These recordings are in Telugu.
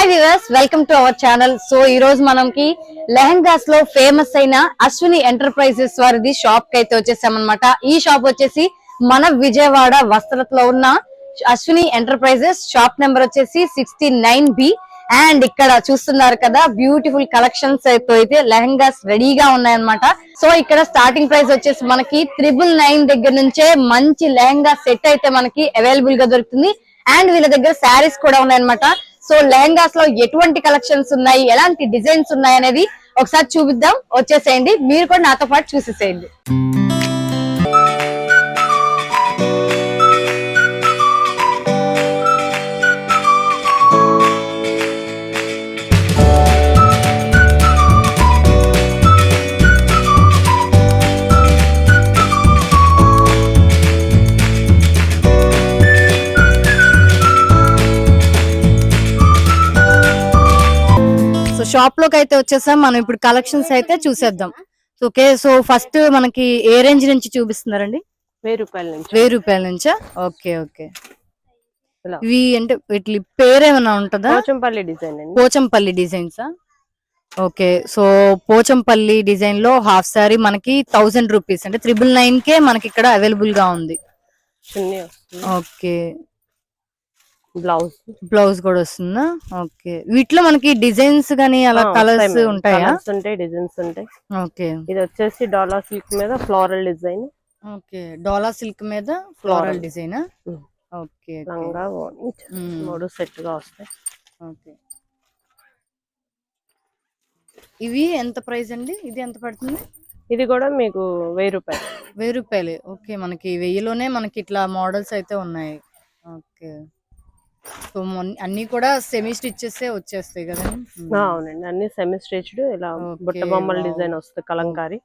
Hi viewers welcome to our channel so ఈ రోజు మనకి లెహంగాస్లో ఫేమస్ అయిన అశ్విని ఎంటర్ప్రైజెస్ వారిది షాప్కి అయితే వచ్చేసామన్నమాట. ఈ షాప్ వచ్చేసి మన విజయవాడ వస్త్రలో ఉన్న అశ్విని ఎంటర్ప్రైజెస్ షాప్ నెంబర్ వచ్చేసి సిక్స్టీ నైన్ బి అండ్ ఇక్కడ చూస్తున్నారు కదా బ్యూటిఫుల్ కలెక్షన్స్ అయితే అయితే లెహంగాస్ రెడీగా ఉన్నాయన్నమాట. సో ఇక్కడ స్టార్టింగ్ ప్రైస్ వచ్చేసి మనకి త్రిబుల్ నైన్ దగ్గర నుంచే మంచి లెహంగా సెట్ అయితే మనకి అవైలబుల్గా దొరుకుతుంది. అండ్ వీళ్ళ దగ్గర శారీస్ కూడా ఉన్నాయన్నమాట. సో లెహంగాస్లో ఎటువంటి కలెక్షన్స్ ఉన్నాయి? ఎలాంటి డిజైన్స్ ఉన్నాయి అనేది ఒకసారి చూపిద్దాం. వచ్చేసేయండి. మీరు కూడా నాతో పాటు చూసేసేయండి. షాప్లోకి అయితే వచ్చేసాం. మనం ఇప్పుడు కలెక్షన్స్ అయితే చూసేద్దాం. ఓకే సో ఫస్ట్ మనకి ఏ రేంజ్ నుంచి చూపిస్తున్నారండి? వెయ్యి రూపాయల నుంచి. వెయ్యి రూపాయల నుంచా? Okay okay. ఇవి అంటే వీటి పేరు ఏమైనా ఉంటుందా? పోచంపల్లి డిజైన్ పోచంపల్లి డిజైన్సా ఓకే సో పోచంపల్లి డిజైన్లో హాఫ్ సారీ మనకి థౌసండ్ రూపీస్ అంటే త్రిబుల్ నైన్ కే మనకి ఇక్కడ అవైలబుల్గా ఉంది. Okay blouse. బ్లౌజ్ కూడా వస్తుందా? ఓకే. వీటిలో మనకి డిజైన్స్ గానీ అలా కలర్స్ ఉంటాయా? ఉంటాయి డిజైన్స్ ఉంటాయి. ఓకే. ఇది వచ్చేసి డాలా సిల్క్ మీద floral design. Okay. Dola silk మీద ఫ్లోరల్. డిజైన్. ఓకే లంగా. మూడు సెట్గా వస్తాయి. ఓకే. ఇవి ఎంత ప్రైస్ అండి? ఇది ఎంత పడుతుంది? ఇది కూడా మీకు వెయ్యి రూపాయలు. వెయ్యి రూపాయలే. ఓకే. మనకి వెయ్యిలోనే మనకి ఇట్లా మోడల్స్ అయితే ఉన్నాయి. ఓకే. సో అన్ని కూడా సెమీ స్టిచ్చెస్ వచ్చేస్తాయి కదండి ఆ, అవునండి. అన్ని సెమీ స్టిచ్డ్ ఇలా బుట్ట బొమ్మల. డిజైన్ వస్తుంది కలంకారీ.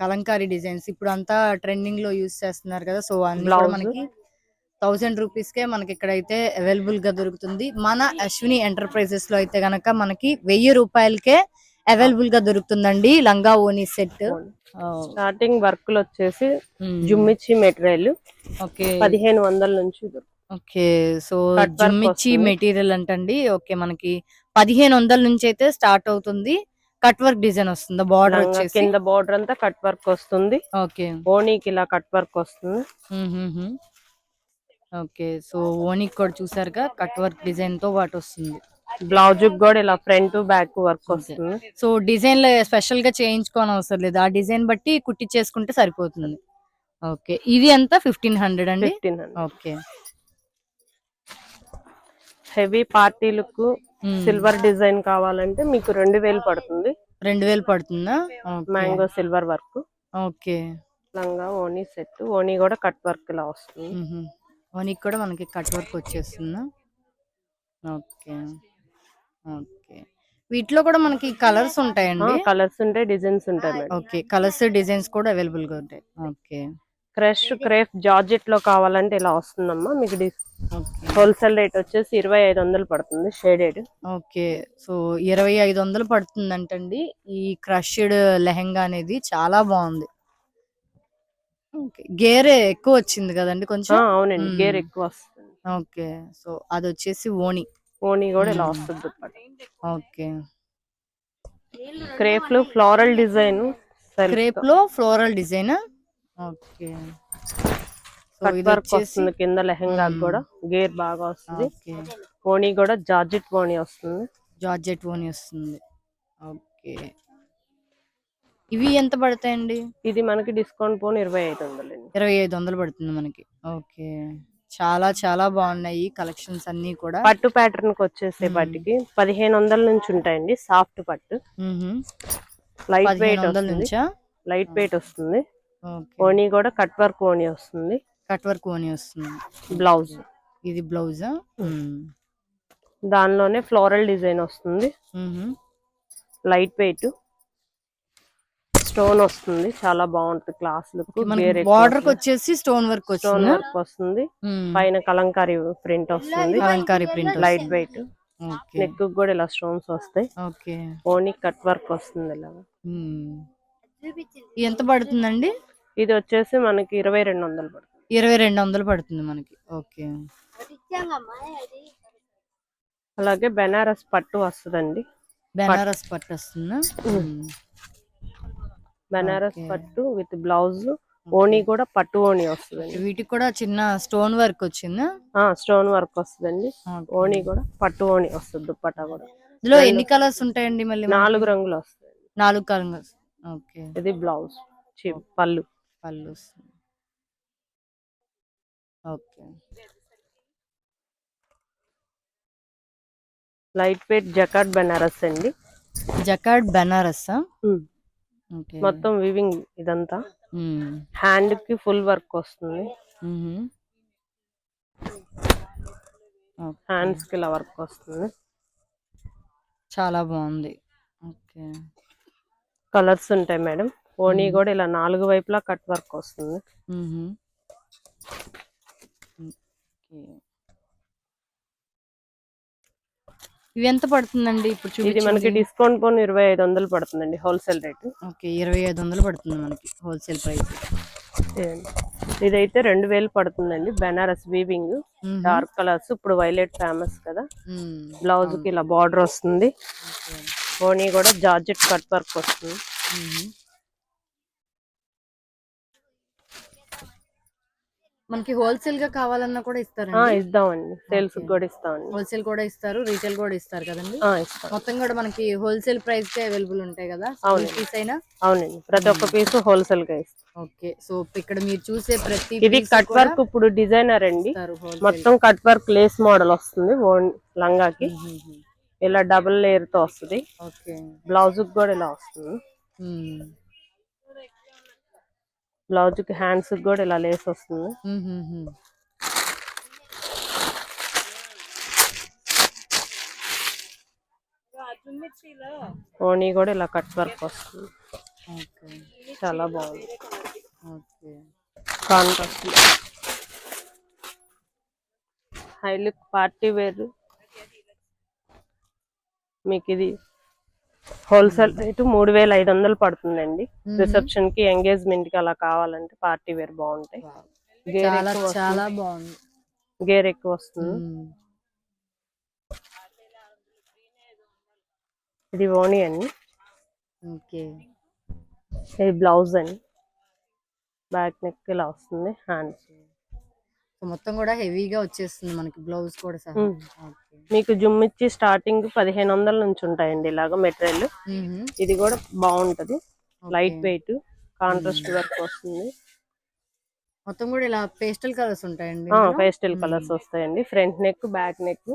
కలంకారీ డిజైన్స్. ఇప్పుడు అంతా ట్రెండింగ్లో యూస్ చేస్తున్నారు కదా సో అన్ని కూడా. మనకి థౌసండ్ రూపీస్ కే మనకి ఇక్కడ అయితే అవైలబుల్గా దొరుకుతుంది. మన అశ్విని ఎంటర్ప్రైజెస్లో అయితే గనక మనకి వెయ్యి రూపాయలకే అవైలబుల్గా దొరుకుతుందండి లంగా ఓని సెట్. స్టార్టింగ్ వర్క్ వచ్చేసి జుమ్మిచ్చి మెటీరియల్ ఓకే. పదిహేను వందల నుంచి దొరుకుతుంది. ఓకే. సో జుమ్మిచ్చి వస్తుంది. మెటీరియల్ అంటండి. ఓకే మనకి పదిహేను వందల నుంచి అయితే స్టార్ట్ అవుతుంది. కట్ వర్క్ డిజైన్ వస్తుంది? బార్డర్ వచ్చేసి. కింద బార్డర్ అంతా కట్ వర్క్ వస్తుంది. ఓకే. ఓణీకి ఇలా కట్ వర్క్ వస్తుంది. ఓకే. సో ఓనికి కూడా చూసారుగా కట్ వర్క్ డిజైన్తో పాటు వస్తుంది. బ్లౌజ్ కూడా ఇలా ఫ్రంట్ బ్యాక్ వర్క్ వస్తుంది. సో డిజైన్లో స్పెషల్గా చేయించుకోని అవసరం లేదు. ఆ డిజైన్ బట్టి కుట్టించేసుకుంటే సరిపోతుంది. ఓకే. ఇది ఎంత? ఫిఫ్టీన్ హండ్రెడ్ అండి? Fifteen okay. Heavy party look silver design కావాలంటే మీకు రెండు వేలు పడుతుంది. రెండు వేలు పడుతుందా? Mango silver work. ఓకే. లంగా ఓనీ సెట్. ఓనీ కూడా కట్ వర్క్ ఇలా వస్తుంది. ఓనికి కూడా మనకి కట్ వర్క్ వచ్చేస్తుందా? ఓకే. ఓకే. వీటిలో కూడా మనకి కలర్స్ ఉంటాయండి? కలర్స్ ఉంటాయి డిజైన్స్ ఉంటాయి ఓకే. కలర్స్ డిజైన్స్ కూడా అవైలబుల్గా ఉంటాయి. ఓకే. క్రష్ క్రేఫ్ జార్జెట్లో కావాలంటే ఇలా వస్తుందమ్మా. మీకు హోల్సేల్ రేట్ వచ్చేసి ఇరవై ఐదు వందలు పడుతుంది షేడెడ్ ఓకే. సో ఇరవై ఐదు వందలు పడుతుందంటండి. ఈ క్రష్డ్ లెహంగా అనేది చాలా బాగుంది. గేర్ ఎక్కువ వచ్చింది కదండి కొంచెం? అవునండి. గేర్ ఎక్కువ వస్తుంది. ఓకే. సో అది వచ్చేసి ఓణి ఓనీ కూడా ఇలా. వస్తుంది ఓకే. క్రేఫ్లో ఫ్లోరల్ డిజైన్ క్రేప్లో ఫ్లోరల్ డిజైన్? ఓకే. వర్క్ వస్తుంది కింద లెహంగా. కూడా. గేర్ బాగా వస్తుంది. ఓనీ కూడా జార్జెట్ ఓనీ వస్తుంది. జార్జెట్ ఓని వస్తుంది. ఓకే. ఇవి ఎంత పడతాయండి? ఇది మనకి డిస్కౌంట్ పోను ఇరవై ఐదు వందలండి. ఇరవై ఐదు వందలు పడుతుంది మనకి. ఓకే. చాలా చాలా బాగున్నాయి కలెక్షన్స్ అన్ని కూడా. పట్టు ప్యాటర్న్కి వచ్చేసే. పట్టుకి పదిహేను వందల నుంచి ఉంటాయండి సాఫ్ట్ పట్టు. లైట్ వెయిట్ వందల నుంచా? లైట్ వెయిట్ వస్తుంది. ఓనీ కూడా కట్ వర్క్ ఓనీ వస్తుంది. కట్ వర్క్ ఓని వస్తుంది. బ్లౌజ్. ఇది బ్లౌజా? దానిలోనే ఫ్లోరల్ డిజైన్ వస్తుంది. Light weight. స్టోన్ వస్తుంది. చాలా బాగుంటుంది క్లాస్ లుక్. బార్డర్కి వచ్చేసి స్టోన్ వర్క్ స్టోన్ వర్క్ వస్తుంది. పైన కలంకారీ ప్రింట్ వస్తుంది. అలంకారీ ప్రింట్ లైట్ వెయిట్. నెక్ కూడా ఇలా స్టోన్స్ వస్తాయి. ఓకే. ఓనీ కట్ వర్క్ వస్తుంది ఇలా. ఎంత పడుతుందండి? ఇది వచ్చేసి మనకి ఇరవై రెండు వందలు పడుతుంది. ఇరవై రెండు వందలు పడుతుంది మనకి. ఓకే. అలాగే బెనారస్ పట్టు వస్తుందండి. బెనారస్ పట్టు వస్తుందా? బెనారస్ పట్టు విత్ బ్లౌజ్ ఓణి కూడా పట్టు ఓణి వస్తుందండి. వీటికి కూడా చిన్న స్టోన్ వర్క్ వచ్చిందా? స్టోన్ వర్క్ వస్తుందండి. ఓణి కూడా పట్టు ఓణి వస్తుంది దుప్పట్టా కూడా. ఇందులో ఎన్ని కలర్స్ ఉంటాయండి మళ్ళీ? నాలుగు రంగులు వస్తాయి నాలుగు కలర్స్. ఓకే. ఇది బ్లౌజ్. పళ్ళు. పళ్ళు. Okay. Light weight jacquard Banaras అండి. జకాడ్ బెనారస్? మొత్తం వివింగ్ ఇదంతా. హ్యాండ్కి ఫుల్ వర్క్ వస్తుంది. హ్యాండ్స్కి ఇలా వర్క్ వస్తుంది. చాలా బాగుంది. ఓకే. కలర్స్ ఉంటాయి మేడం. ఓణి కూడా ఇలా నాలుగు వైపులా కట్ వర్క్ వస్తుంది. ఇవి ఎంత పడుతుందండి ఇప్పుడు ఇది మనకి డిస్కౌంట్ పోను ఇరవై ఐదు వందలు పడుతుందండి హోల్సేల్ రేటు. ఓకే ఇరవై ఐదు వందలు పడుతుంది మనకి హోల్సేల్ ప్రైస్. ఇదైతే రెండు వేలు పడుతుందండి. బెనారస్ వీవింగ్ డార్క్ కలర్స్ ఇప్పుడు వైలెట్ ఫేమస్ కదా. బ్లౌజ్కి ఇలా బార్డర్ వస్తుంది. ఓణి కూడా జార్జెట్ కట్ వర్క్ వస్తుంది. మనకి హోల్సేల్గా కావాలన్నా కూడా ఆ, ఇస్తారండి ఇద్దామండి. సేల్స్ కూడా ఇస్తామండి. హోల్సేల్ కూడా ఇస్తారు రీటైల్ కూడా ఇస్తారు కదండి. మొత్తం కూడా మనకి హోల్సేల్ ప్రైస్ కే అవైలబుల్ ఉంటాయి కదా? అవునండి. పీస్ అయినా? అవునండి. ప్రతి ఒక్క పీస్ హోల్సేల్గా ఇస్తాం ఓకే. సో ఇక్కడ మీరు చూసే ప్రతి ఇది కట్ వర్క్ ఇప్పుడు డిజైనర్ అండి. ఇస్తారు. మొత్తం కట్ వర్క్ లేస్ మోడల్ వస్తుంది ఓన్ లంగాకి. ఇలా డబుల్ లేయర్తో వస్తుంది. బ్లౌజ్ కూడా ఇలా వస్తుంది. బ్లౌజ్కి హ్యాండ్స్ కూడా ఇలా లేస్ వస్తుంది. ఓణి కూడా ఇలా కట్ వర్క్ వస్తుంది. చాలా బాగుంది. Okay. Contrast. High look party wear మీకు ఇది హోల్సేల్ రేటు మూడు వేల ఐదు వందలు పడుతుందండి. రిసెప్షన్కి ఎంగేజ్మెంట్కి అలా కావాలంటే పార్టీ వేర్ బాగుంటాయి. గేర్ చాలా ఎక్కువ చాలా బాగుంది. వస్తుంది. గేర్ ఎక్కువ వస్తుంది. మ్మ్. ఇది ఓణి అండి. ఓకే. ఇది బ్లౌజ్ అండి. బ్యాక్ నెక్ ఇలా వస్తుంది. హ్యాండ్స్ సో మొత్తం కూడా హెవీగా వచ్చేస్తుంది మనకి బ్లౌజ్ కూడా సహా. ఓకే. మీకు జుమ్ ఇచ్చి స్టార్టింగ్ పదిహేను వందల నుంచి ఉంటాయండి ఇలాగ మెటీరియల్. ఇది కూడా బాగుంటది. లైట్ వెయిట్ కాంట్రాస్ట్ వర్క్ వస్తుంది. మొత్తం కూడా ఇలా పేస్టల్ కలర్స్ ఉంటాయండి పేస్టల్ కలర్స్ వస్తాయండి. Front neck back neck.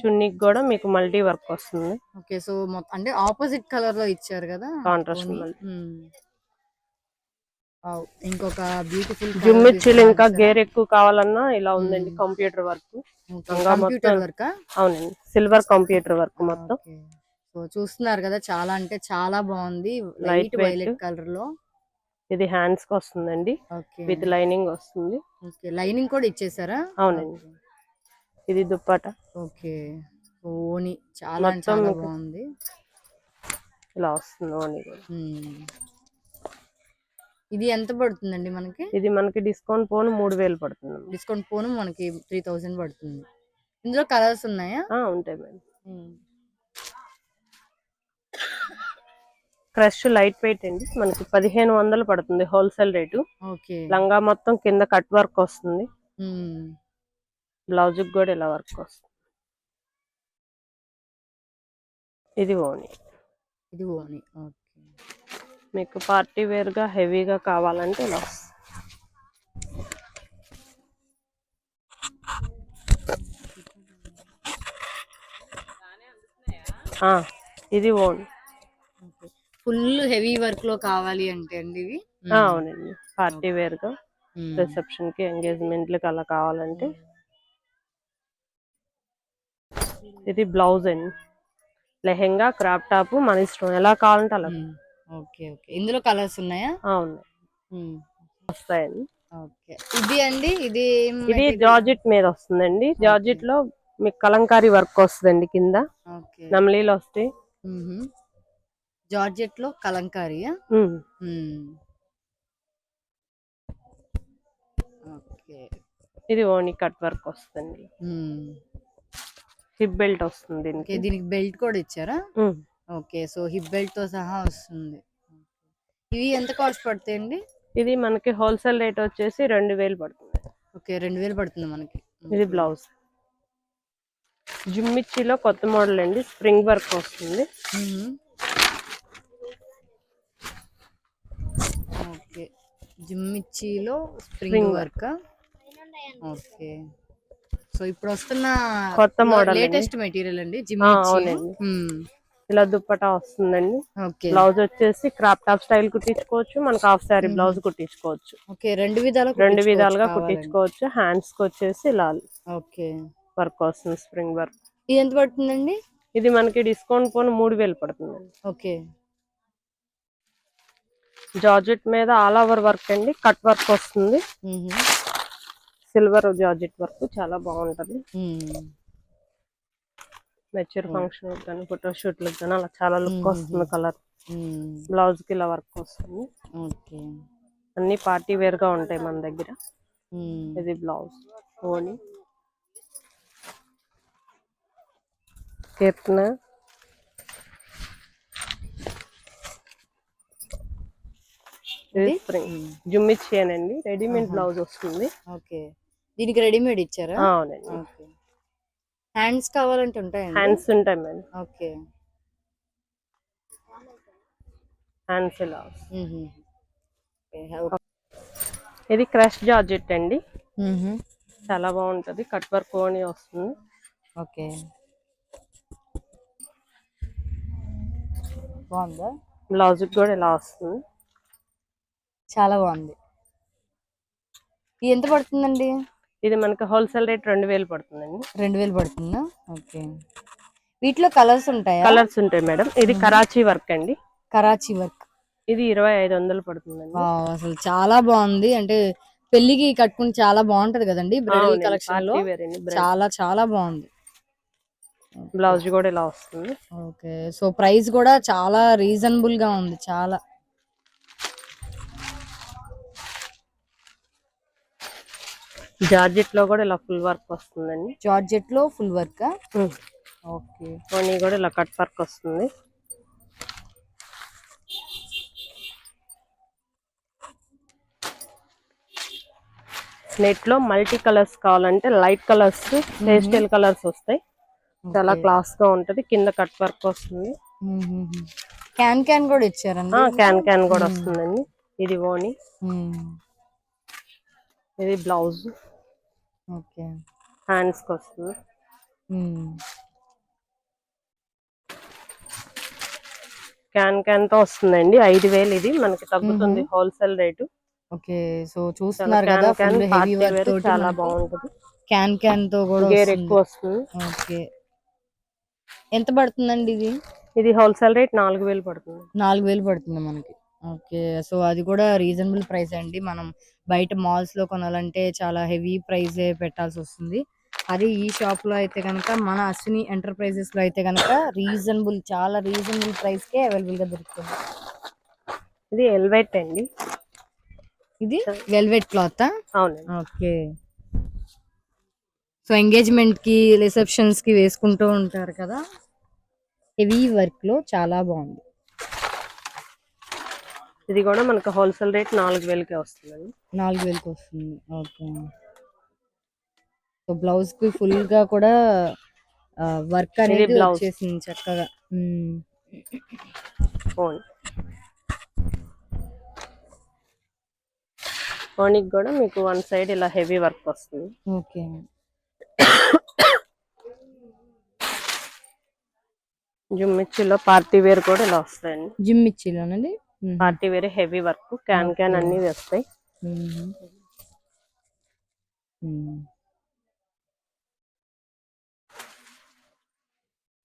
చున్నీకి కూడా మీకు మల్టీ వర్క్ వస్తుంది. ఓకే. సో అంటే ఆపోజిట్ కలర్లో ఇచ్చారు కదా? కాంట్రాస్ట్. ఇంకొక బ్యూటిఫుల్ జుమ్ ఇచ్చిలు ఇంకా గేర్ ఎక్కువ కావాలన్నా ఇలా ఉందండి కంప్యూటర్ వర్క్ కంప్యూటర్ వర్క్ అవునండి సిల్వర్ కంప్యూటర్ వర్క్ మొత్తం. సో చూస్తున్నారు కదా చాలా అంటే చాలా బాగుంది లైట్. వైలెట్ కలర్లో ఇది హ్యాండ్స్కి వస్తుందండి విత్ లైనింగ్ వస్తుంది. ఓకే లైనింగ్ కూడా ఇచ్చేసారా? అవునండి. ఇది దుప్పట. ఓకే. ఓని చాలా చాలా బాగుంది. ఇలా వస్తుంది మ్మ్. ఇది ఎంత పడుతుందండి మనకి? ఇది మనకి డిస్కౌంట్ పోను మూడు వేలు పడుతుంది డిస్కౌంట్ పోను మనకి త్రీ థౌజండ్ పడుతుంది. ఇందులో కలర్స్ ఉన్నాయా? ఉంటాయి మేడం. క్రష్ లైట్ వెయిట్ అండి. మనకి పదిహేను వందలు పడుతుంది హోల్సేల్ రేటు. ఓకే. లంగా మొత్తం కింద కట్ వర్క్ వస్తుంది. బ్లౌజ్ కూడా ఇలా వర్క్ వస్తుంది. ఇది ఓణి ఇది ఓని ఓకే. మీకు పార్టీ వేర్గా హెవీగా కావాలంటే ఇలా ఇది ఓణి ఫుల్ హెవీ వర్క్లో కావాలి అంటే అండి ఇవి? అవునండి. పార్టీ వేర్గా. రిసెప్షన్కి ఎంగేజ్మెంట్ లకి అలా కావాలంటే. ఇది బ్లౌజ్ అండి. లెహెంగా క్రాప్ టాప్ మన ఇష్టం. ఎలా కావాలంటే అలా. Okay okay. ఇందులో కలర్స్ ఉన్నాయా? అవును. మ్మ్. వస్తాయండి. ఓకే. ఇది అండి? ఇది ఇది? జార్జెట్ మీద వస్తుందండి. జార్జెట్లో మీకు కలంకారీ వర్క్ వస్తుందండి కింద. నమ్లీలు వస్తాయి. జార్జెట్లో. ఓకే. ఇది ఓణి కట్ వర్క్ వస్తుంది. హిప్ బెల్ట్ వస్తుంది దీనికి. దీనికి బెల్ట్ కూడా ఇచ్చారా. ఓకే. సో హిప్ బెల్ట్తో సహా వస్తుంది. ఇవి ఎంత కాస్ట్ పడతాయండి ఇది మనకి హోల్సేల్ రేట్ వచ్చేసి రెండు వేలు పడుతుంది. ఓకే. రెండు వేలు పడుతుంది మనకి. ఇది బ్లౌజ్. జుమ్మిచ్చిలో కొత్త మోడల్ అండి. స్ప్రింగ్ వర్క్ వస్తుంది. ఓకే. జిమ్మిచ్చిలో స్ప్రింగ్ వర్క్. ఓకే. సో ఇప్పుడు వస్తున్న కొత్త మోడల్ లేటెస్ట్ మెటీరియల్ అండి జిమ్మిచ్చి. ఇలా దుప్పటా వస్తుందండి. బ్లౌజ్ వచ్చేసి క్రాప్ టాప్ స్టైల్ కుట్టించుకోవచ్చు మనకు హాఫ్ సారీ బ్లౌజ్ కుట్టించుకోవచ్చు. ఓకే రెండు విధాలు రెండు విధాలుగా. కుట్టించుకోవచ్చు. హ్యాండ్స్కి వచ్చేసి ఇలా ఓకే. వర్క్ వస్తుంది స్ప్రింగ్ వర్క్ ఇది ఎంత పడుతుందండి? ఇది మనకి డిస్కౌంట్ పోను మూడు వేలు పడుతుందండి. ఓకే. జార్జెట్ మీద ఆల్ ఓవర్ వర్క్ అండి కట్ వర్క్ వస్తుంది. సిల్వర్ జార్జెట్ వర్క్ చాలా బాగుంటది. మెచ్యూర్ ఫంక్షన్ కానీ ఫోటో షూట్లకు కానీ అలా చాలా లుక్ వస్తుంది కలర్ మ్మ్. బ్లౌజ్కి ఇలా వర్క్ వస్తుంది. ఓకే అన్ని పార్టీ వేర్గా ఉంటాయి మన దగ్గర. ఇది బ్లౌజ్ ఓని కీర్తన ఇది స్ప్రింగ్ జుమ్మిచ్చి అండి రెడీమేడ్ బ్లౌజ్ వస్తుంది. ఓకే దీనికి రెడీమేడ్ ఇచ్చారా? అవునండి. ఓకే హ్యాండ్స్ కావాలంటే ఉంటాయండి? హ్యాండ్స్ ఉంటాయి మేడం. ఓకే. హ్యాండ్స్ ఇలా. ఇది క్రష్ జార్జెట్ అండి. చాలా బాగుంటది. కట్ వర్క్ ఓని వస్తుంది. ఓకే. బాగుందా? బ్లౌజ్ కూడా ఇలా వస్తుంది. చాలా బాగుంది. ఇది ఎంత పడుతుందండి? ఇది మనకి హోల్సేల్ రేట్ రెండు వేలు పడుతుందండి. రెండు వేలు పడుతుందా? ఓకే. వీటిలో కలర్స్ ఉంటాయా? కలర్స్ ఉంటాయి మేడం. ఇది కరాచీ వర్క్ అండి. కరాచీ వర్క్. ఇది ఇరవై ఐదు వందలు పడుతుందండి. అసలు చాలా బాగుంది. అంటే పెళ్ళికి కట్టుకుని చాలా బాగుంటది కదండి బ్రైడల్ కలెక్షన్లో. చాలా చాలా బాగుంది. బ్లౌజ్ కూడా ఇలా వస్తుంది. ఓకే. సో ప్రైస్ కూడా చాలా రీజనబుల్గా ఉంది చాలా. జార్జెట్లో కూడా ఇలా ఫుల్ వర్క్ వస్తుందండి. జార్జెట్లో ఫుల్ వర్క్ ఓకే. ఓనీ కూడా ఇలా కట్ వర్క్ వస్తుంది. నెట్లో మల్టీ కలర్స్ కావాలంటే లైట్ కలర్స్ పేస్టల్ కలర్స్ వస్తాయి. చాలా క్లాస్గా ఉంటది. కింద కట్ వర్క్ వస్తుంది. క్యాన్ క్యాన్ కూడా ఇచ్చారండి? క్యాన్ క్యాన్ కూడా వస్తుందండి. ఇది ఓని ఇది బ్లౌజ్. ఓకే. హ్యాండ్స్ వస్తుంది క్యాన్ క్యాన్తో వస్తుందండి. ఐదు వేలు ఇది. మనకి తగ్గుతుంది హోల్సేల్ రేటు. ఓకే. సో చూస్తున్నారు కదా ఫుల్ హెవీ వర్క్ తోటి చాలా బాగుంటది. క్యాన్ క్యాన్తో కూడా గేర్. ఎక్కువ వస్తుంది. ఓకే. ఎంత పడుతుందండి ఇది? ఇది హోల్సేల్ రేట్ నాలుగు వేలు పడుతుంది. నాలుగు వేలు పడుతుంది మనకి. ఓకే. సో అది కూడా రీజనబుల్ ప్రైస్ అండి. మనం బయట మాల్స్లో కొనాలంటే చాలా హెవీ ప్రైస్ పెట్టాల్సి వస్తుంది అది ఈ షాప్లో అయితే కనుక మన అశ్విని ఎంటర్ప్రైజెస్లో అయితే కనుక రీజనబుల్ చాలా రీజనబుల్ ప్రైస్ కే అవైలబుల్గా దొరుకుతుంది. ఇది ఎల్వెట్ అండి. ఇది వెల్వెట్ క్లాత్ ఓకే. సో ఎంగేజ్మెంట్కి రిసెప్షన్స్కి వేసుకుంటూ ఉంటారు కదా? హెవీ వర్క్లో చాలా బాగుంది. ఇది కూడా మనకి హోల్సేల్ రేట్ నాలుగు వేలకే వస్తుందండి. నాలుగు వేలకు వస్తుంది. ఓకే. సో బ్లౌజ్కి ఫుల్గా కూడా వర్క్ అనేది blouse. వచ్చేసింది చక్కగా. ఓనికి కూడా మీకు వన్ సైడ్ ఇలా హెవీ వర్క్ వస్తుంది. ఓకే. జుమ్మిచ్చిలో పార్టీ వేర్ కూడా ఇలా వస్తాయండి. జిమ్ ఇచ్చిలోనండి మ్మ్. Party wear heavy work can can అన్ని వస్తాయి.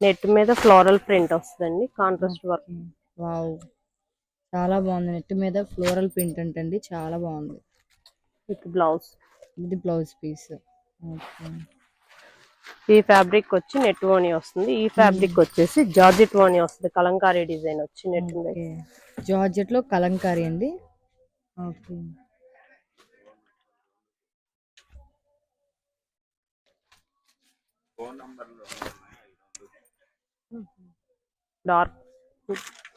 నెట్ మీద ఫ్లోరల్ ప్రింట్ వస్తుందండి కాంట్రాస్ట్ వర్క్. వావ్. చాలా బాగుంది. నెట్ మీద ఫ్లోరల్ ప్రింట్ అంటండి చాలా బాగుంది. With blouse. ఇది బ్లౌజ్ పీస్. ఓకే. ఈ ఫ్యాబ్రిక్ వచ్చి నెట్ ఓని వస్తుంది. ఈ ఫ్యాబ్రిక్ వచ్చేసి జార్జెట్ ఓని వస్తుంది. కలంకారీ డిజైన్ వచ్చి నెట్ జార్జెట్లో కలంకారీ అండి. ఓకే. డార్క్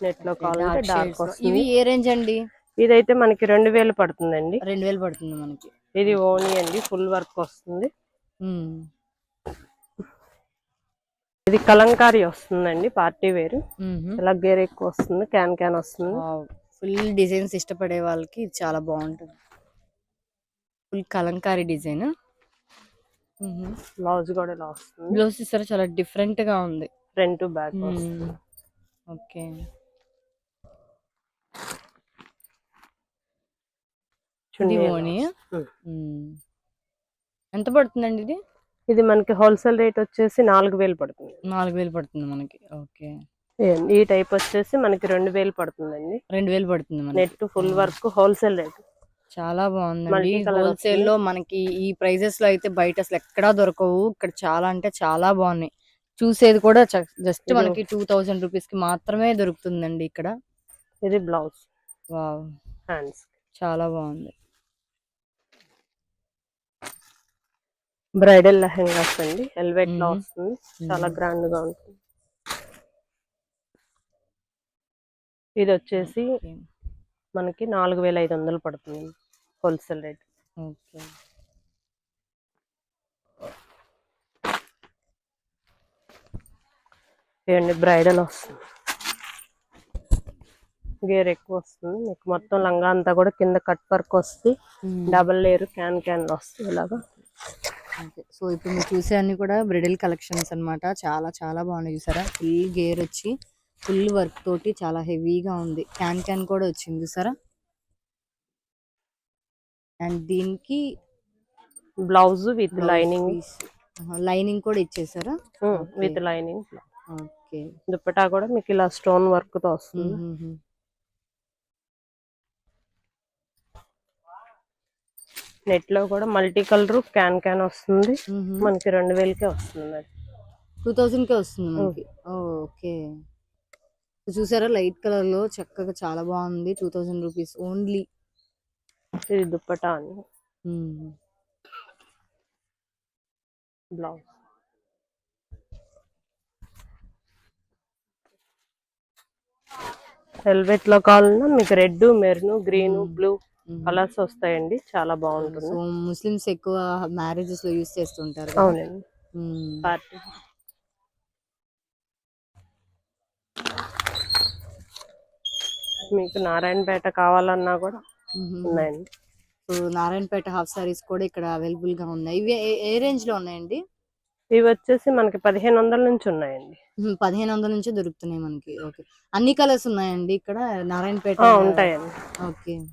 నెట్లో కావాలంటే డార్క్ వస్తుంది. ఇవి ఏ రేంజ్ అండి? ఇదైతే మనకి రెండు వేలు పడుతుందండి. రెండు వేలు పడుతుంది మనకి. ఇది ఓనీ అండి. ఫుల్ వర్క్ వస్తుంది. ఇది కలంకారీ వస్తుందండి పార్టీ వేర్. ఇలా గేర్ ఎక్కువ వస్తుంది క్యాన్ క్యాన్ వస్తుంది. ఫుల్ డిజైన్స్ ఇష్టపడే వాళ్ళకి ఇది చాలా బాగుంటుంది. Full Kalamkari design. బ్లౌజ్ కూడా ఇలా వస్తుంది. బ్లౌజ్ ఇస్తారా చాలా డిఫరెంట్గా ఉంది. Front back okay. ఎంత పడుతుందండి ఇది? ఇది మనకి హోల్సేల్ రేట్ వచ్చేసి నాలుగు వేలు పడుతుంది. నాలుగు వేలు పడుతుంది మనకి. ఓకే. ఈ టైప్ వచ్చేసి మనకి రెండు వేలు పడుతుందండి. రెండు వేలు పడుతుంది మనకి. Net full work wholesale rate. చాలా బాగుందండి. హోల్సేల్లో మనకి ఈ ప్రైజెస్లో అయితే బయట అసలు ఎక్కడా దొరకవు. ఇక్కడ చాలా అంటే చాలా బాగున్నాయి. చూసేది కూడా జస్ట్ మనకి టూ థౌసండ్ రూపీస్కి మాత్రమే దొరుకుతుందండి ఇక్కడ. ఇది బ్లౌజ్. వావ్. హ్యాండ్స్ చాలా బాగుంది. బ్రైడల్ లెహెంగాస్ అండి. ఎల్వెట్లో. వస్తుంది చాలా గ్రాండ్గా ఉంటుంది. ఇది వచ్చేసి. మనకి నాలుగు వేల ఐదు వందలు పడుతుంది హోల్సేల్ రేట్. ఓకే. ఇవన్నీ బ్రైడల్ వస్తుంది. గేర్ ఎక్కువ వస్తుంది. మీకు మొత్తం లంగా అంతా కూడా కింద కట్ వర్క్ వస్తుంది. డబల్ లేయర్ క్యాన్ క్యాన్ వస్తుంది ఇలాగా. ఓకే. సో ఇప్పుడు మీరు చూసే అన్ని కూడా బ్రిడల్ కలెక్షన్స్ అన్నమాట. చాలా చాలా బాగున్నాయి చూసారా? ఫుల్ గేర్ వచ్చి ఫుల్ వర్క్ తోటి చాలా హెవీగా ఉంది. క్యాన్ క్యాన్ కూడా వచ్చింది చూసారా? అండ్ దీనికి బ్లౌజ్ విత్ లైనింగ్. లైనింగ్ కూడా ఇచ్చేసారా? With lining. ఓకే. దుప్పటా కూడా మీకు ఇలా స్టోన్ వర్క్తో వస్తుంది నెట్లో కూడా మల్టీ కలర్ క్యాన్ క్యాన్ వస్తుంది మనకి రెండు వేలకే వస్తుంది అది. టూ థౌజండ్ కే వస్తుంది మనకి. ఓకే. చూసారా లైట్ కలర్లో చక్కగా చాలా బాగుంది. Two thousand rupees only. ఇది దుప్పటా అని బ్లౌజ్. వెల్వెట్లో కావాలన్నా మీకు red maroon green blue colours వస్తాయండి. చాలా బాగుంటుంది. సో ముస్లిమ్స్ ఎక్కువ మ్యారేజెస్లో యూస్ చేస్తుంటారు. అవునండి. పార్టీ. మీకు నారాయణపేట కావాలన్నా కూడా. ఉన్నాయండి. సో నారాయణపేట హాఫ్ సారీస్ కూడా ఇక్కడ అవైలబుల్గా ఉన్నాయి. ఇవి ఏ- రేంజ్లో ఉన్నాయండి? ఇవి వచ్చేసి మనకి పదిహేను వందల నుంచి ఉన్నాయండి. పదిహేను వందల నుంచి దొరుకుతున్నాయి మనకి. ఓకే. అన్ని కలర్స్ ఉన్నాయండి ఇక్కడ? నారాయణపేట ఉంటాయండి. ఓకే.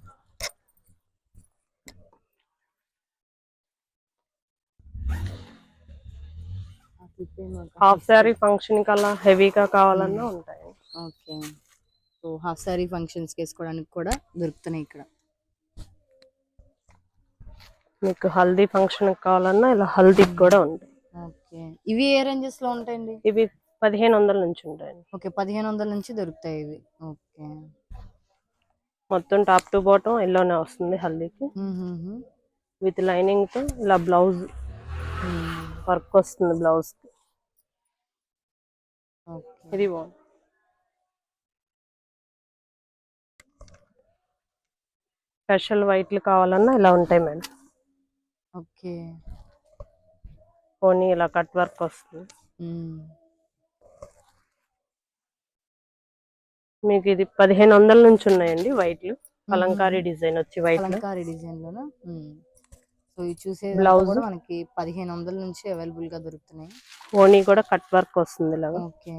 హాఫ్ శారీ ఫంక్షన్ కల్లా హెవీగా కావాలన్నా ఉంటాయి. Okay. So half sari functions వేసుకోవడానికి కూడా దొరుకుతున్నాయి ఇక్కడ. మీకు హల్దీ ఫంక్షన్ కావాలన్నా ఇలా హల్దీకి కూడా ఉంటాయి. ఓకే. ఇవి ఏ రేంజెస్లో ఉంటాయండి? ఇవి పదిహేను వందల నుంచి ఉంటాయండి. ఓకే పదిహేను వందల నుంచి దొరుకుతాయి ఇవి. ఓకే. మొత్తం టాప్ టు బాటం ఎల్లోనే వస్తుంది హల్దీకి. విత్ లైనింగ్తో ఇలా బ్లౌజ్. వర్క్ వస్తుంది బ్లౌజ్కి ఇది బాగుంది. స్పెషల్ వైట్లు కావాలన్నా ఇలా ఉంటాయి మేడం. ఓకే. పోనీ ఇలా కట్ వర్క్ వస్తుంది. మీకు ఇది పదిహేను వందల నుంచి ఉన్నాయండి వైట్లు. కలంకారీ డిజైన్ వచ్చి వైట్ కలంకారీ డిజైన్ లోనా. సో ఇది చూసే? కూడా మనకి పదిహేను వందల నుంచి అవైలబుల్గా దొరుకుతున్నాయి. ఓనీ కూడా కట్ వర్క్ వస్తుంది ఇలాగా. ఓకే.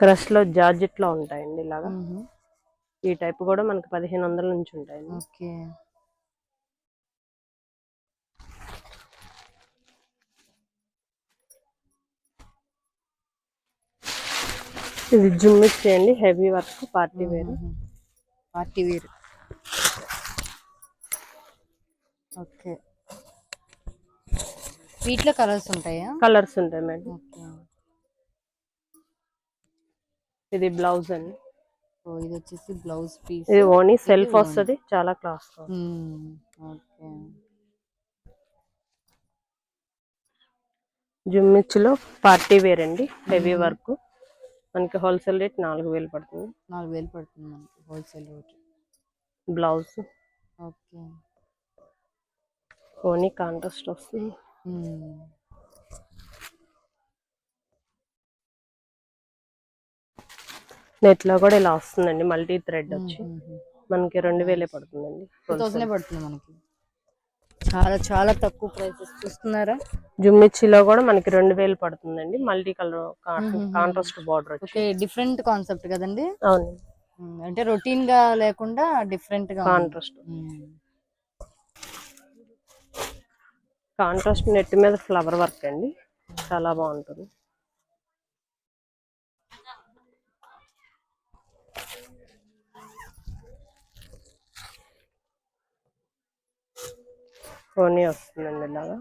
క్రష్లో జార్జెట్లో ఉంటాయండి ఇలాగా. ఈ టైప్ కూడా మనకి పదిహేను వందల నుంచి ఉంటాయండి. ఓకే. ఇది జుమ్ ఇచ్చేయండి heavy work party wear. Party wear. Okay. వీటిలో కలర్స్ ఉంటాయా? కలర్స్ ఉంటాయి మేడం ఓకే ఇది బ్లౌజ్ అండి. ఇది వచ్చేసి బ్లౌజ్ పీస్. ఇది ఓనీ సెల్ఫ్ వస్తుంది చాలా క్లాస్ ఓకే జుమ్మిచ్చులో పార్టీ వేర్ అండి హెవీ వర్క్. మనకి హోల్సేల్ రేట్ నాలుగు వేలు పడుతుంది. నాలుగు వేలు పడుతుంది మనకి హోల్సేల్ రేట్. బ్లౌజ్. ఓకే ఓనీ కాంట్రాస్ట్ వస్తుంది. నెట్లో కూడా ఇలా వస్తుందండి మల్టీ థ్రెడ్ వచ్చి. మనకి రెండు వేలే పడుతుందండి థౌసండ్ పడుతుంది మనకి. చాలా చాలా తక్కువ ప్రైసెస్ చూస్తున్నారా? జుమ్మిచ్చిలో కూడా మనకి రెండు వేలు పడుతుందండి multi colour contrast border okay different concept కదండి? అవును అంటే రొటీన్గా లేకుండా డిఫరెంట్గా. కాంట్రాస్ట్. కాంట్రాస్ట్ నెట్ మీద ఫ్లవర్ వర్క్ అండి చాలా బాగుంటుంది. ఓనీ వస్తుందండి ఇలాగా.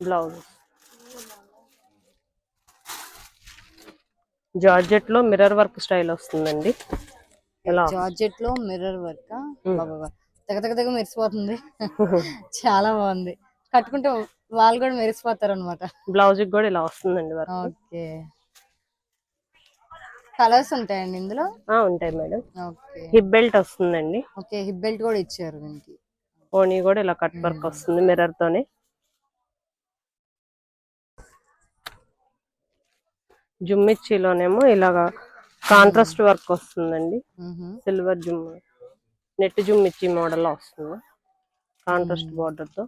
బ్లౌజ్. జార్జెట్లో మిర్రర్ వర్క్ స్టైల్ వస్తుందండి. జార్జెట్లో మిర్రర్ వర్క్. తెగ తెగ తెగ మెరిసిపోతుంది. చాలా బాగుంది. కట్టుకుంటే వాళ్ళు కూడా మెరిసిపోతారు అనమాట బ్లౌజ్ కూడా ఇలా వస్తుందండి ఓకే. కలర్స్ ఉంటాయండి ఇందులో? ఆ, ఉంటాయి మేడం. హిప్ బెల్ట్ వస్తుందండి. ఓకే హిప్ బెల్ట్ కూడా ఇచ్చారు దీనికి. ఓనీ కూడా ఇలా కట్ వర్క్ వస్తుంది మిర్రర్ తోనే. జుమ్మిచ్చిలోనేమో ఇలాగా కాంట్రాస్ట్ వర్క్ వస్తుందండి. సిల్వర్ జుమ్ నెట్ జుమ్మిచ్చి మోడల్ వస్తుంది. కాంట్రాస్ట్ బార్డర్తో.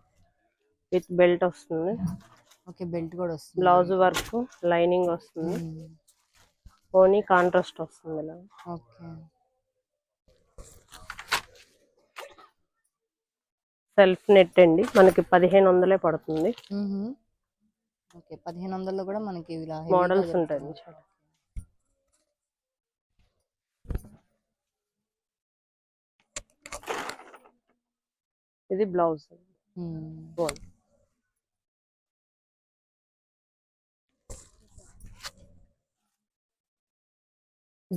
విత్ బెల్ట్ వస్తుంది. ఓకే బెల్ట్ కూడా వస్తుంది. బ్లౌజ్ వర్క్ లైనింగ్ వస్తుంది. ఓనీ కాంట్రాస్ట్ వస్తుంది ఇలా. ఓకే. సెల్ఫ్ నెట్ అండి. మనకి పదిహేను వందలే పడుతుంది. ఓకే పదిహేను వందల్లో కూడా మనకి ఇలా మోడల్స్. ఉంటాయి ఇది బ్లౌజ్. మ్మ్.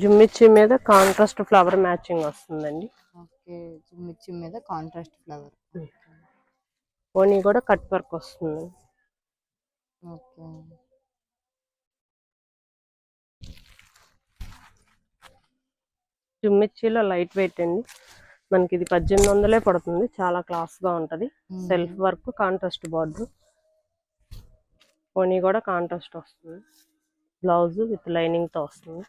జుమ్మిచ్చి మీద కాంట్రాస్ట్ ఫ్లవర్ మ్యాచింగ్ వస్తుందండి. ఓకే మిర్చి మీద కాంట్రాస్ట్ ఫ్లవర్ ఓనీ కూడా కట్ వర్క్ వస్తుంది. ఓకే. జుమ్మిచ్చిలో లైట్ వెయిట్ అండి. మనకి ఇది పద్దెనిమిది వందలే పడుతుంది. చాలా క్లాస్గా ఉంటది. సెల్ఫ్ వర్క్ కాంట్రాస్ట్ బార్డర్ ఓనీ కూడా కాంట్రాస్ట్ వస్తుంది. బ్లౌజ్ విత్ లైనింగ్తో వస్తుంది.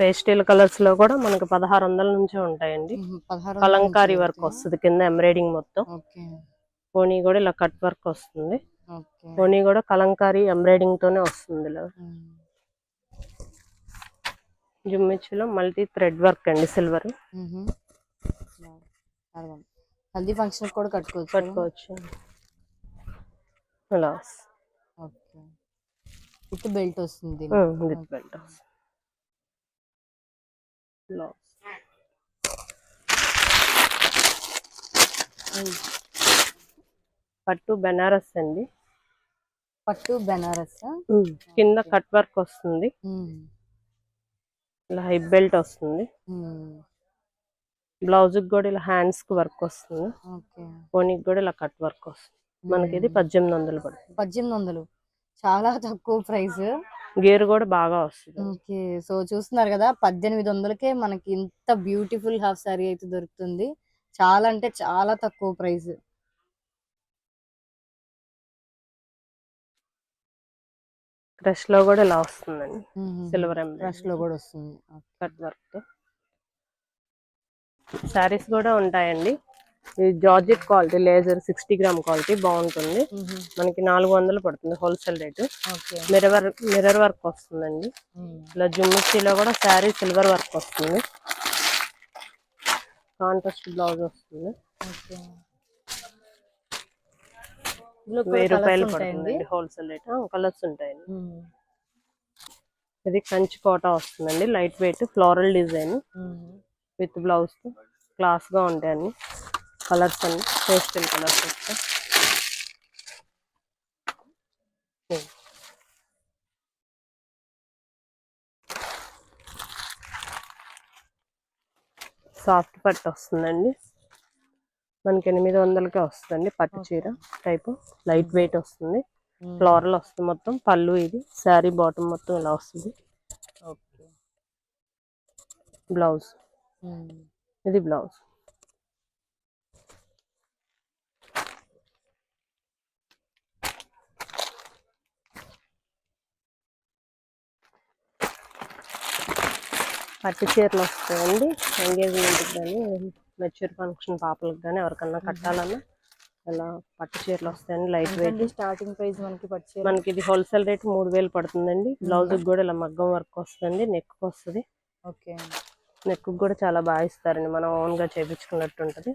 పేస్టల్ కలర్స్లో కూడా మనకి పదహారు వందల నుంచే ఉంటాయండి. కలంకారీ వర్క్? వస్తుంది కింద ఎంబ్రాయిడింగ్ మొత్తం. ఓనీ కూడా ఇలా కట్ వర్క్ వస్తుంది. ఓనీ కూడా కలంకారీ ఎంబ్రాయిడింగ్ తోనే వస్తుంది ఇలా. మ్మ్. జుమ్మిచ్చిలో మల్టీ థ్రెడ్ వర్క్ అండి సిల్వర్. హల్దీ ఫంక్షన్ కూడా కట్టుకోవచ్చు? కట్టుకోవచ్చు. అలా ఓకే. విత్ బెల్ట్ వస్తుంది. బెల్ట్ పట్టు బెనారస్ అండి. పట్టు బెనారస్? కింద కట్ వర్క్ వస్తుంది. ఇలా హై బెల్ట్ వస్తుంది. బ్లౌజ్ కూడా ఇలా హ్యాండ్స్కి వర్క్ వస్తుంది. ఓకే. పోనీకి కూడా ఇలా కట్ వర్క్ వస్తుంది. మనకి ఇది పద్దెనిమిది వందలు పడుతుంది. పద్దెనిమిది వందలు. చాలా తక్కువ ప్రైస్. గేర్ కూడా బాగా వస్తుంది ఓకే సో చూస్తున్నారు కదా పద్దెనిమిది వందలకే మనకి ఇంత బ్యూటిఫుల్ హాఫ్ సారీ అయితే దొరుకుతుంది. చాలా అంటే చాలా తక్కువ ప్రైస్. క్రష్లో కూడా ఇలా వస్తుందండి. సిల్వర్ రష్లో కూడా వస్తుంది. కట్ వర్క్ శారీస్ కూడా ఉంటాయండి. ఇది georgette quality laser sixty gram quality బాగుంటుంది. మనకి నాలుగు వందలు పడుతుంది wholesale rate. Mirror mirror work వస్తుందండి. ఇలా జుమ్మిచ్చిలో కూడా శారీ సిల్వర్ వర్క్ వస్తుంది. కాంట్రాస్ట్ బ్లౌజ్ వస్తుంది. వెయ్యి రూపాయలు పడుతుందండి హోల్సేల్ రేట్. కలర్స్ ఉంటాయండి. ఇది కంచి కోట వస్తుందండి light weight floral design. With blouse క్లాస్గా ఉంటాయి అన్ని కలర్స్ అన్ని పేస్టల్ కలర్స్ వస్తాయి సాఫ్ట్ పట్టు వస్తుందండి. మనకి ఎనిమిది వందలకే వస్తుందండి పట్టు చీర టైపు. లైట్ వెయిట్ వస్తుంది. ఫ్లోరల్ వస్తుంది మొత్తం. పళ్ళు ఇది. శారీ బాటమ్ మొత్తం ఇలా వస్తుంది. ఓకే. బ్లౌజ్. ఇది బ్లౌజ్. పట్టు చీరలు వస్తాయండి. ఎంగేజ్మెంట్కి కానీ మెచ్యూర్ ఫంక్షన్ పాపలకు కానీ ఎవరికన్నా కట్టాలన్నా ఇలా పట్టు చీరలు వస్తాయండి లైట్ వెయిట్ స్టార్టింగ్ ప్రైస్ మనకి పట్టు మనకి ఇది హోల్సేల్ రేట్ మూడు వేలు పడుతుందండి. బ్లౌజ్ కూడా ఇలా మగ్గం వర్క్ వస్తుంది నెక్ వస్తుంది. ఓకే నెక్ కూడా చాలా బాగా ఇస్తారండి మనం ఓన్గా చేపించుకున్నట్టు ఉంటది.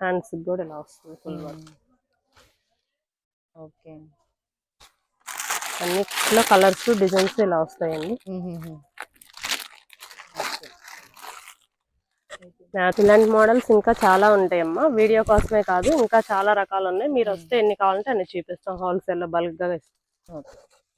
హ్యాండ్స్ కూడా ఇలా వస్తుంది ఫుల్ వర్క్ ఓకే అన్నిట్లో కలర్స్ డిజైన్స్ ఇలా వస్తాయండి. ఇలాంటి మోడల్స్ ఇంకా చాలా ఉంటాయమ్మా. వీడియో కోసమే కాదు ఇంకా చాలా రకాలు ఉన్నాయి. మీరు వస్తే ఎన్ని కావాలంటే అన్ని చూపిస్తాం. హోల్సేల్లో బల్క్గా ఇస్తాం.